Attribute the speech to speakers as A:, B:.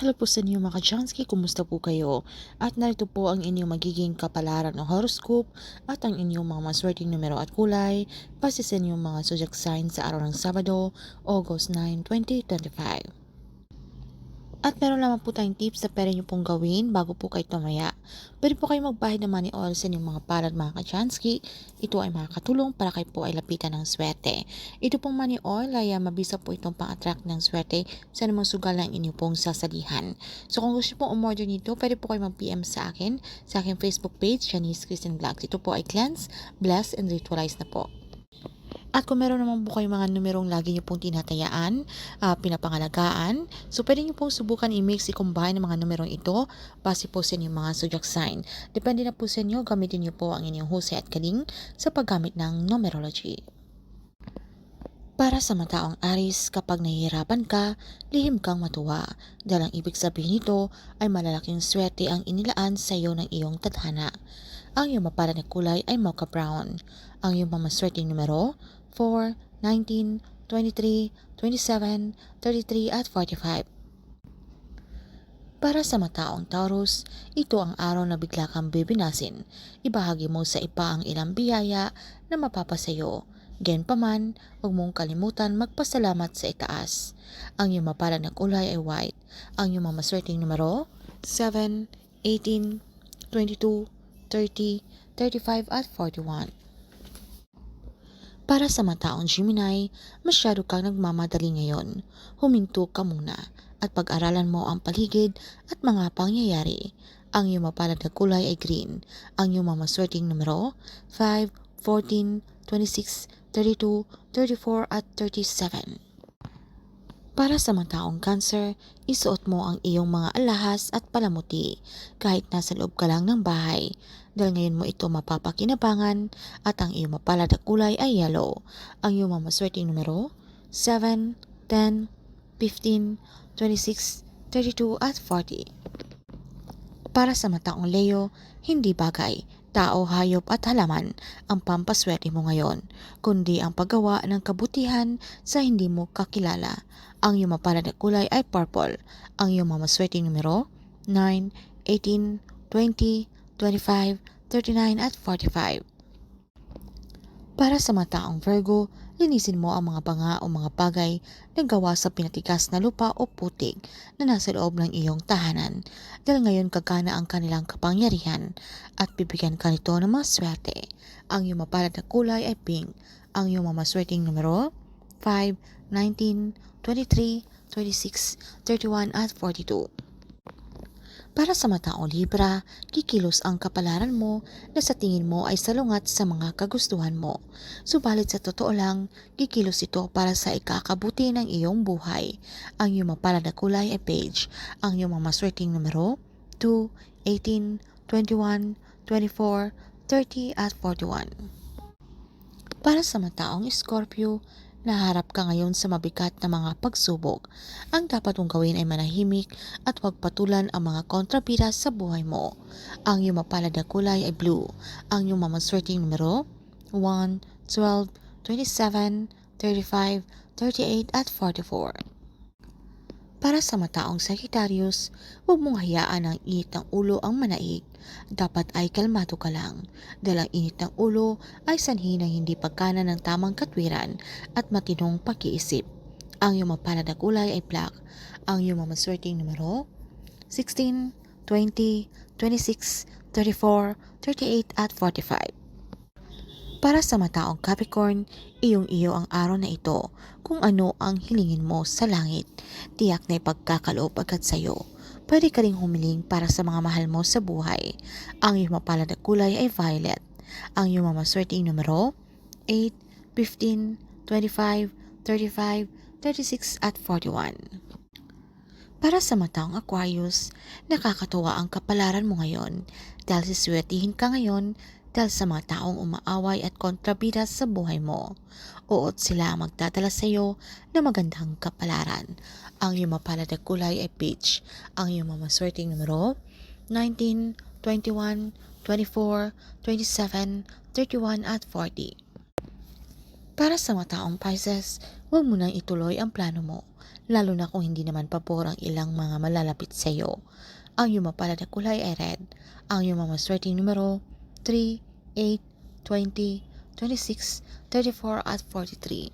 A: Hello po sa inyo mga Kachansky, kumusta po kayo? At narito po ang inyong magiging kapalaran ng horoscope at ang inyong mga maswerteng numero at kulay base sa inyong mga zodiac sign sa araw ng Sabado, August 9, 2025. At meron naman po tayong tips na pwede nyo pong gawin bago po kayo tumaya. Pwede po kayo magbahid ng money oil sa inyong mga palad mga kachansky. Ito ay makakatulong para kayo po ay lapitan ng swerte. Ito pong money oil ay uh, mabisa po itong pang-attract ng swerte sa namang sugal ng inyong pong sasalihan. So kung gusto pong umorder nito, pwede po kayo mag-PM sa akin sa aking Facebook page, Janice Christian Vlogs. Ito po ay cleanse, bless, and ritualize na po. At kung meron naman po kayong mga numerong lagi nyo pong tinatayaan, uh, pinapangalagaan, so pwede nyo pong subukan i-mix, i-combine ang mga numerong ito base po sa inyong mga zodiac sign. Depende na po sa inyo, gamitin nyo po ang inyong husay at galing sa paggamit ng numerology. Para sa mataong Aris, kapag nahihirapan ka, lihim kang matuwa. Dahil ang ibig sabihin nito ay malalaking swerte ang inilaan sa iyo ng iyong tadhana. Ang iyong mapalad na kulay ay mocha brown. Ang iyong mamaswerteng numero 4, 19, 23, 27, 33 at 45. Para sa mataong Taurus, ito ang araw na bigla kang bibinasin. Ibahagi mo sa iba ang ilang biyaya na mapapasayo. Gayunpaman, huwag mong kalimutan magpasalamat sa itaas. Ang iyong mapalad na kulay ay white. Ang iyong mamaswerteng numero 7, 18, 22, 30, 35 at 41. Para sa mataong Gemini, masyado kang nagmamadali ngayon. Huminto ka muna at pag-aralan mo ang paligid at mga pangyayari. Ang iyong mapalad na kulay ay green. Ang iyong mamaswerteng numero 5, 14, 26, 32, 34 at 37. Para sa mataong cancer, isuot mo ang iyong mga alahas at palamuti kahit nasa loob ka lang ng bahay dahil ngayon mo ito mapapakinabangan at ang iyong mapalad na kulay ay yellow. Ang iyong mamaswerteng numero 7, 10, 15, 26, 32 at 40. Para sa mataong Leo, hindi bagay, tao, hayop at halaman ang pampaswerte mo ngayon, kundi ang paggawa ng kabutihan sa hindi mo kakilala. Ang iyong mapalad na kulay ay purple. Ang iyong mamaswerteng numero 9, 18, 20, 25, 39 at 45. Para sa mataong Virgo, linisin mo ang mga banga o mga bagay na gawa sa pinatigas na lupa o putik na nasa loob ng iyong tahanan dahil ngayon kagana ang kanilang kapangyarihan at bibigyan ka nito ng mga swerte. Ang iyong mapalad na kulay ay pink. Ang iyong mamaswerteng numero 5, 19, 23, 26, 31 at 42. Para sa mataong Libra, kikilos ang kapalaran mo na sa tingin mo ay salungat sa mga kagustuhan mo. Subalit sa totoo lang, kikilos ito para sa ikakabuti ng iyong buhay. Ang iyong mapalad na kulay ay beige. Ang iyong mamaswerteng numero 2, 18, 21, 24, 30 at 41. Para sa mataong Scorpio, Naharap ka ngayon sa mabigat na mga pagsubok. Ang dapat mong gawin ay manahimik at huwag patulan ang mga kontrabida sa buhay mo. Ang iyong mapalad na kulay ay blue. Ang iyong mamaswerteng numero 1, 12, 27, 35, 38 at 44. Para sa mataong Sagittarius, huwag mong hayaan ang init ng ulo ang manaig. Dapat ay kalmado ka lang, dahil ang init ng ulo ay sanhi ng hindi pagkana ng tamang katwiran at matinong pag-iisip. Ang iyong mapalad na kulay ay black. Ang iyong mamaswerteng numero 16, 20, 26, 34, 38 at 45. Para sa mataong Capricorn, iyong-iyo ang araw na ito kung ano ang hilingin mo sa langit. Tiyak na ipagkakaloob agad sa iyo. Pwede ka ring humiling para sa mga mahal mo sa buhay. Ang iyong mapalad na kulay ay violet. Ang iyong mamaswerteng numero 8, 15, 25, 35, 36 at 41. Para sa mataong Aquarius, nakakatuwa ang kapalaran mo ngayon dahil siswertihin ka ngayon dahil sa mga taong umaaway at kontrabida sa buhay mo. Uot sila ang magdadala sa iyo na magandang kapalaran. Ang iyong mapalad na kulay ay peach. Ang iyong mamaswerteng numero 19, 21, 24, 27, 31 at 40. Para sa mataong Pisces, huwag mo nang ituloy ang plano mo, lalo na kung hindi naman pabor ang ilang mga malalapit sa iyo. Ang iyong mapalad na kulay ay red. Ang iyong mga maswerteng numero 3, 8, 20, 26, 34 at 43.